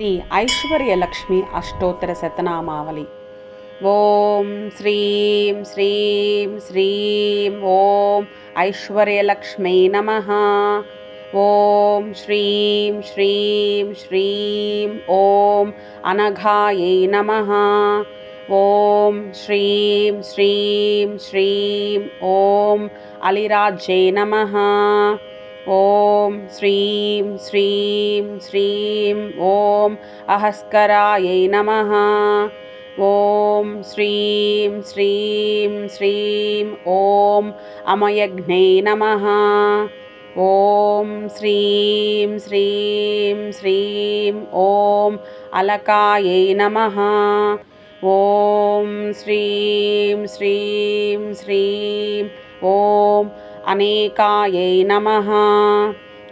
శ్రీ ఐశ్వర్య లక్ష్మి అష్టోత్తర శతనామావళి. ఓం శ్రీం శ్రీం శ్రీం ఓం ఐశ్వర్యలక్ష్మీ నమ. ఓం శ్రీం శ్రీం శ్రీం ఓం అనఘాయై నమ. ఓం శ్రీం శ్రీం శ్రీం ఓం అలిరాజ్యై నమ. ఓం శ్రీం శ్రీం శ్రీం ఓం అహస్కరాయై నమ ఓం శ్రీం శ్రీం శ్రీం ఓం అమయజ్ఞై నమ ఓం శ్రీం శ్రీం శ్రీం ఓం అలకాయై నమ ఓం శ్రీం శ్రీం శ్రీం ఓం అనేకాయై నమ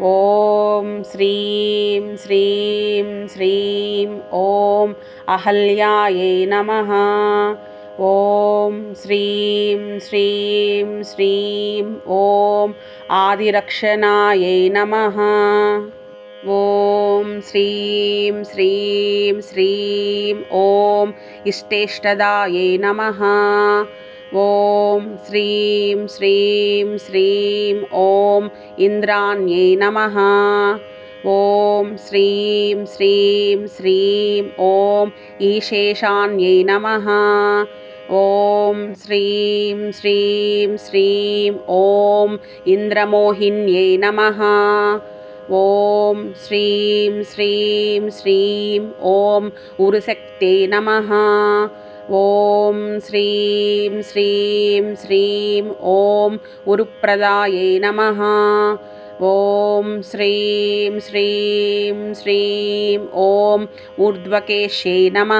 ఓం శ్రీం శ్రీం శ్రీం ఓం అహల్యాయై నమ. ఓం శ్రీం శ్రీం శ్రీం ఓం ఆదిరక్షణాయై నమ. ఓం శ్రీం శ్రీం శ్రీం ఓం ఇష్టేష్టదాయై నమ. ఓం శ్రీం శ్రీం శ్రీం ఓం ఇంద్రాణ్యై నమ. ఓం శ్రీం శ్రీం శ్రీం ఓం ఈశేషాన్యై నమ. ఓం శ్రీం శ్రీం శ్రీం ఓం ఇంద్రమోహిన్యై నమ. ఓం శ్రీం శ్రీం శ్రీం ఓం ఉరుశక్తే నమ. ఓం శ్రీం శ్రీం శ్రీం ఓం ఉరుప్రదాయే నమ. ఓం శ్రీం శ్రీం శ్రీం ఓం ఊర్ధ్వకేశ్యై నమ.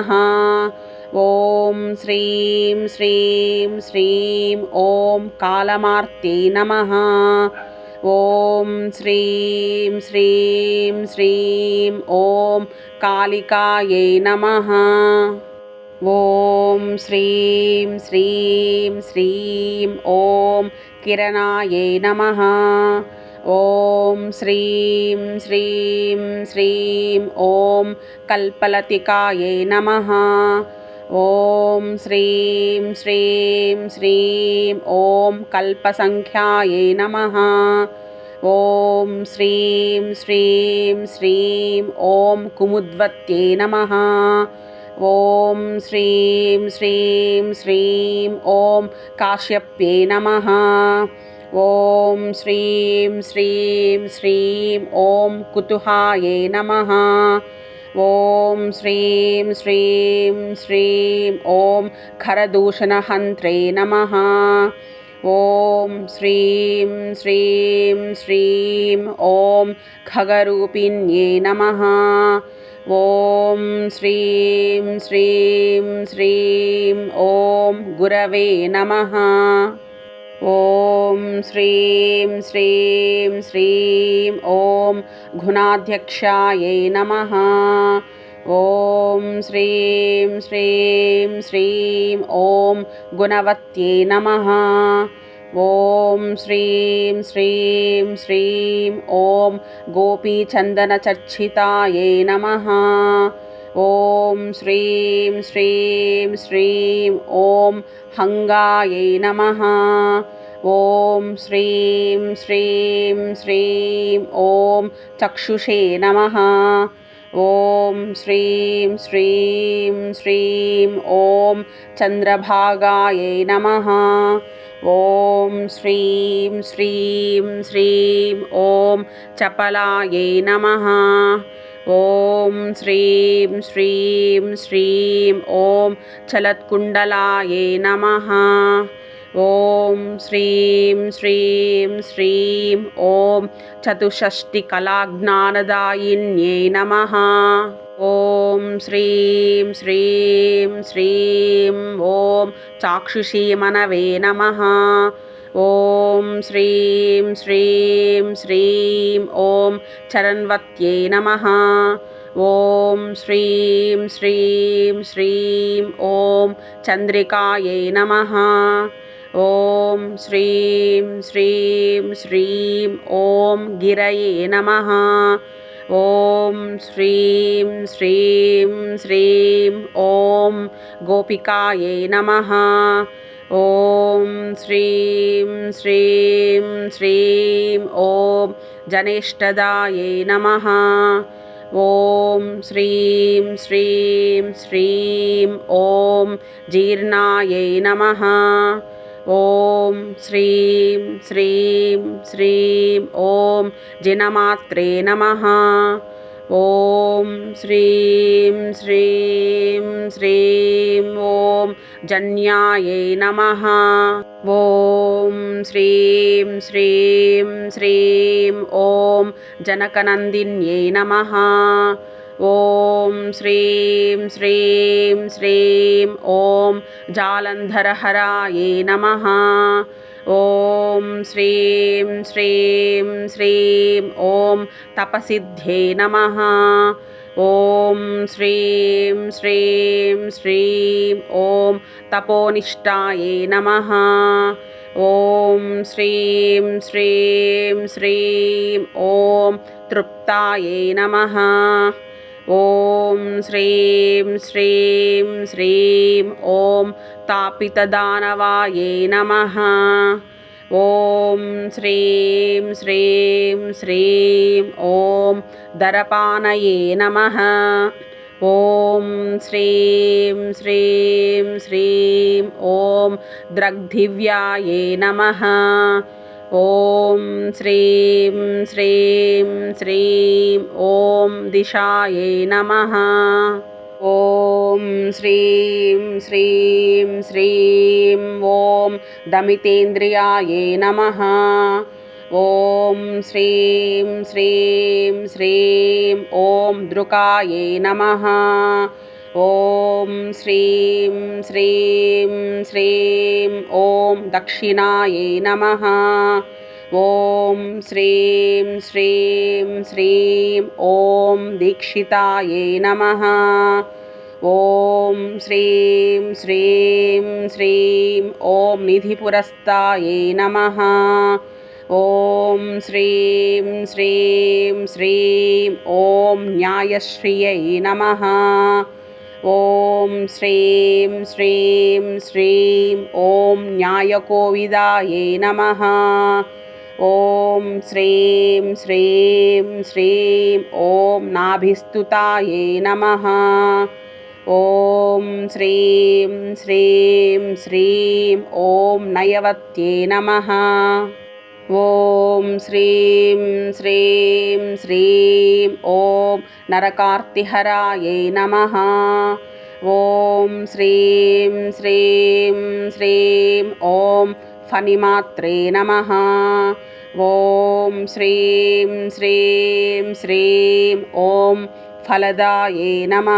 ఓం శ్రీం శ్రీం శ్రీం ఓం కాలమార్త్యై నమ. ఓం శ్రీం శ్రీం శ్రీం ఓం కాళికాయై నమ. ఓం శ్రీం శ్రీం శ్రీం ఓం కిరణాయై నమ. ఓం శ్రీం శ్రీం శ్రీం ఓం కల్పలతికాయై నమ. ఓం శ్రీం శ్రీం శ్రీం ఓం కల్పసంఖ్యాయై నమ. ఓం శ్రీం శ్రీం శ్రీం ఓం కుముద్వత్యే నమ. ఓం శ్రీం శ్రీం శ్రీం ఓం కాశ్యప్యై నమ ఓం శ్రీం శ్రీం శ్రీం ఓం కుతుహాయై నమ ఓం శ్రీం శ్రీం శ్రీం ఓం ఖరదూషణహంత్రే నమ ఓం శ్రీం శ్రీం శ్రీం ఓం ఖగరూపిణ్యే నమ ఓం శ్రీం శ్రీం శ్రీం ఓం గురవే నమ ఓం శ్రీం శ్రీం శ్రీం ఓం గుణాధ్యక్షాయై నమ ఓం శ్రీం శ్రీం శ్రీం ఓం గుణవత్యై నమ ఓం శ్రీం శ్రీం శ్రీం ఓం గోపీచందనచర్చితాయై నమ ఓం శ్రీం శ్రీం శ్రీం ఓం హంగాయై నమ ఓం శ్రీం శ్రీం శ్రీం ఓం చక్షుషే నమ ఓం శ్రీం శ్రీం శ్రీం ఓం చంద్రభాగాయై నమ ఓం శ్రీం శ్రీం శ్రీం ఓం చపలాయై నమ. ఓం శ్రీం శ్రీం శ్రీం ఓం చలత్కుండలాయై నమ. ఓం శ్రీం శ్రీం శ్రీం ఓం చతుషష్టి కళాజ్ఞానదాయిన్యై నమ. ఓం శ్రీం శ్రీం శ్రీం ఓం చాక్షుషీమనవే నమ. ఓం శ్రీం శ్రీం శ్రీం ఓం చరణ్వత్యై నమ. ఓం శ్రీం శ్రీం శ్రీం ఓం చంద్రికాయై నమ. ఓం శ్రీం శ్రీం శ్రీం ఓం గిరయే నమ. ఓం శ్రీం శ్రీం శ్రీం ఓం గోపికాయే నమ. ఓం శ్రీం శ్రీం శ్రీం ఓం జనేష్టదాయే నమ. ఓం శ్రీం శ్రీం శ్రీం ఓం జీర్ణాయై నమ. ఓం శ్రీం శ్రీం శ్రీం ఓం జినమాత్రే నమ. ఓం శ్రీం శ్రీం శ్రీం ఓం జన్యాయై నమ. ఓం శ్రీం శ్రీం శ్రీం ఓం జనకనందిన్యై నమ. ॐ श्रीं श्रीं श्रीं ॐ जालन्धरहरायै नमः। ॐ श्रीं श्रीं श्रीं ॐ तपसिद्धे नमः। ॐ श्रीं श्रीं श्रीं ॐ तपोनिष्ठायै नमः। ॐ श्रीं श्रीं श्रीं ॐ तृप्तायै नमः। ఓం శ్రీం శ్రీం శ్రీం ఓం తాపితదానవాయే నమ. ఓం శ్రీం శ్రీం శ్రీం ఓం దరపానయే నమ. ఓం శ్రీం శ్రీం శ్రీం ఓం ద్రగ్ధివ్యాయే నమ. ఓం శ్రీం శ్రీం శ్రీం ఓం దిశాయే నమ. ఓం శ్రీం శ్రీం శ్రీం ఓం దమితేంద్రియాయే నమ. ఓం శ్రీం శ్రీం శ్రీం ఓం దృకాయే నమ. ॐ श्रीं श्रीं श्रीं ॐ दक्षिणायै नमः। ॐ श्रीं श्रीं श्रीं ॐ दीक्षितायै नमः। ॐ श्रीं श्रीं श्रीं ॐ निधिपुरस्तायै नमः। ॐ श्रीं श्रीं श्रीं ॐ न्यायश्रियै नमः। ఓం శ్రీం శ్రీం శ్రీం ఓం న్యాయకోవిదాయే నమ. ఓం శ్రీం శ్రీం శ్రీం ఓం నాభిస్తుతాయే నమ. ఓం శ్రీం శ్రీం శ్రీం ఓం నయవత్యే నమ. ఓం శ్రీం శ్రీం శ్రీం ఓం నరకార్తిహరాయే నమ. ఓం శ్రీం శ్రీం శ్రీం ఓం ఫణిమాత్రే నమ. ఓం శ్రీం శ్రీం శ్రీం ఓం ఫలదాయే నమ.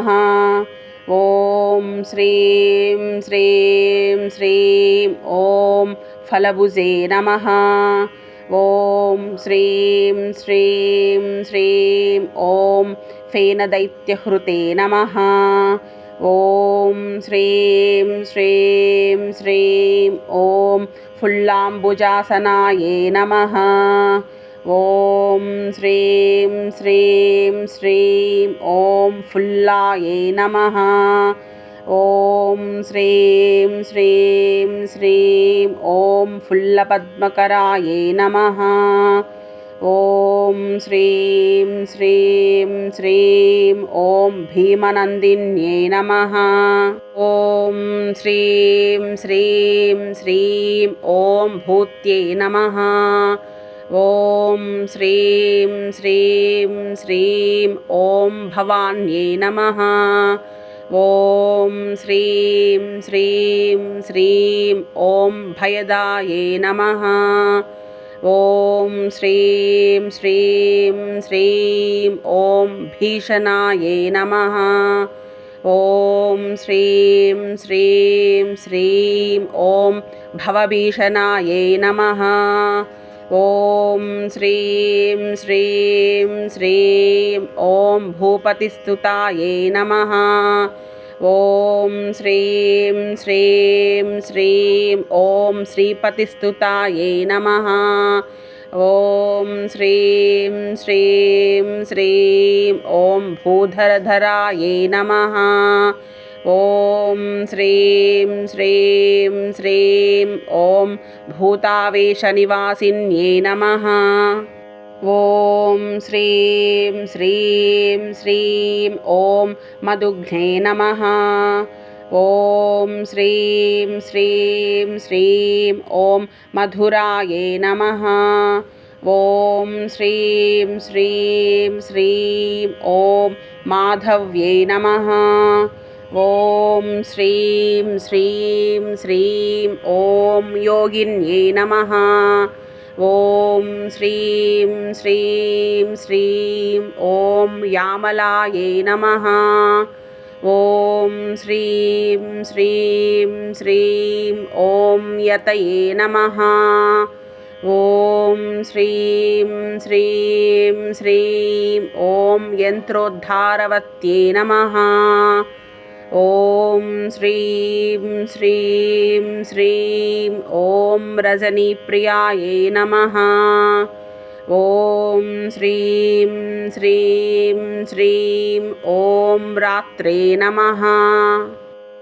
ఓం శ్రీం శ్రీం శ్రీం ఓం फलभुजे नमः ॐ श्रीं श्रीं श्रीं ॐ फेनदैत्यहृते नमः ॐ श्रीं श्रीं श्रीं ॐ फुल्लाम्बुजासनायै नमः ॐ श्रीं श्रीं श्रीं ॐ फुल्लायै नमः ఓం శ్రీం శ్రీం శ్రీం ఓం ఫుల్లపద్మకరాయే నమ. ఓం శ్రీం శ్రీం శ్రీం ఓం భీమనందిన్యే నమ. ఓం శ్రీం శ్రీం శ్రీం ఓం భూత్యే నమ. ఓం శ్రీం శ్రీం శ్రీం ఓం భవాన్యే నమ. ॐ श्रीं श्रीं श्रीं ॐ भयदायै नमः। ॐ श्रीं श्रीं श्रीं ॐ भीषणायै नमः। ॐ श्रीं श्रीं श्रीं ॐ भवभीषणायै नमः। ॐ श्रीं श्रीं श्रीं ॐ भूपतिस्तुतायै नमः। ॐ श्रीं श्रीं श्रीं ॐ श्रीपतिस्तुतायै नमः। ॐ श्रीं श्रीं श्रीं ॐ भूधरधरायै नमः। ॐ श्रीं श्रीं श्रीं ॐ भूतावेशनिवासिन्ये नमः। ॐ श्रीं श्रीं श्रीं ॐ मधुघ्ने नमः। ॐ श्रीं श्रीं श्रीं ॐ मधुराये नमः। ॐ श्रीं श्रीं श्रीं ॐ माधव्ये नमः। ఓం శ్రీం శ్రీం శ్రీం ఓం యోగిన్యే నమ. ఓం శ్రీం శ్రీం శ్రీం ఓం యామలాయే నమ. ఓం శ్రీం శ్రీం శ్రీం ఓం యతయే నమ. ఓం శ్రీం శ్రీం శ్రీం ఓం యంత్రోద్ధారవత్యే నమ. ఓం శ్రీం శ్రీం శ్రీం ఓం రజనీప్రియాయే నమ. ఓం శ్రీం శ్రీం శ్రీం ఓం రాత్రే నమ.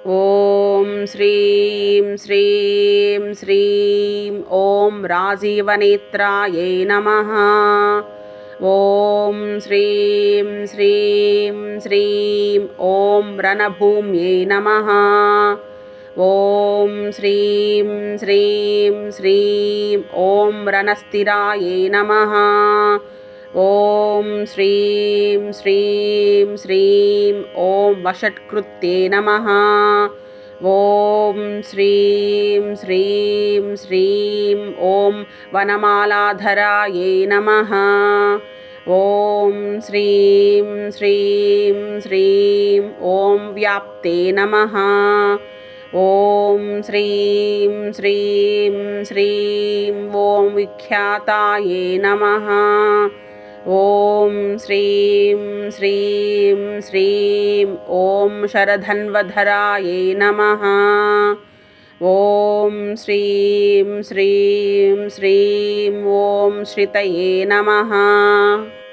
ఓం శ్రీం శ్రీం శ్రీం ఓం రాజీవనేత్రాయే నమ. ఓం శ్రీం శ్రీం శ్రీం ఓం రణభూమ్యై నమ. ఓం శ్రీం శ్రీం శ్రీం ఓం రణస్థిరాయై నమ. ఓం శ్రీం శ్రీం శ్రీం ఓం వషట్కృత్యే నమ. ॐ श्रीं श्रीं श्रीं ॐ वनमालाधरायै नमः। ॐ श्रीं श्रीं श्रीं ॐ व्याप्ते नमः। ॐ श्रीं श्रीं श्रीं ॐ विख्याताये नमः। ఓం శ్రీం శ్రీం శ్రీం ఓం శరధన్వధరాయే నమ. ఓం శ్రీం శ్రీం శ్రీం ఓం శ్రితయే నమ.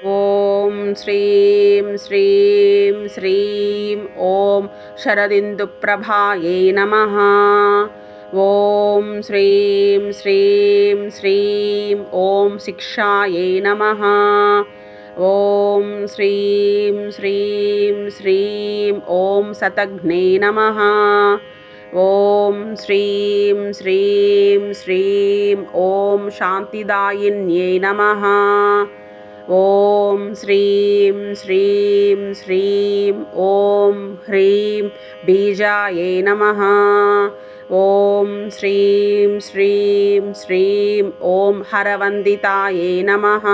ఓం శ్రీం శ్రీం శ్రీం ఓం శరదిందుప్రభాయే నమ. ఓం శ్రీం శ్రీం శ్రీం ఓం శిక్షాయే నమ. ఓం శ్రీం శ్రీం శ్రీం ఓం సతఘ్నే నమ. ఓం శ్రీం శ్రీం శ్రీం ఓం శాంతిదాయిన్యే నమ. ఓం శ్రీం శ్రీం శ్రీం ఓం హ్రీం బీజాయే నమ. ॐ श्रीं श्रीं श्रीं ॐ हरवन्दितायै नमः।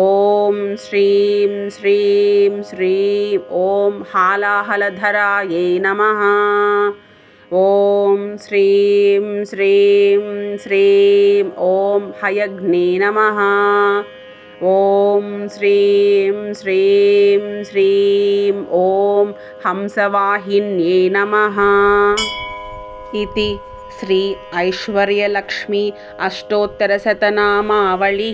ॐ श्रीं श्रीं श्रीं ॐ हालाहलधरायै नमः। ॐ श्रीं श्रीं श्रीं ॐ हयग्ने नमः। ॐ श्रीं श्रीं श्रीं ॐ हंसवाहिन्ये नमः। ఇది శ్రీ ఐశ్వర్యలక్ష్మి అష్టోత్తరశతనామావళి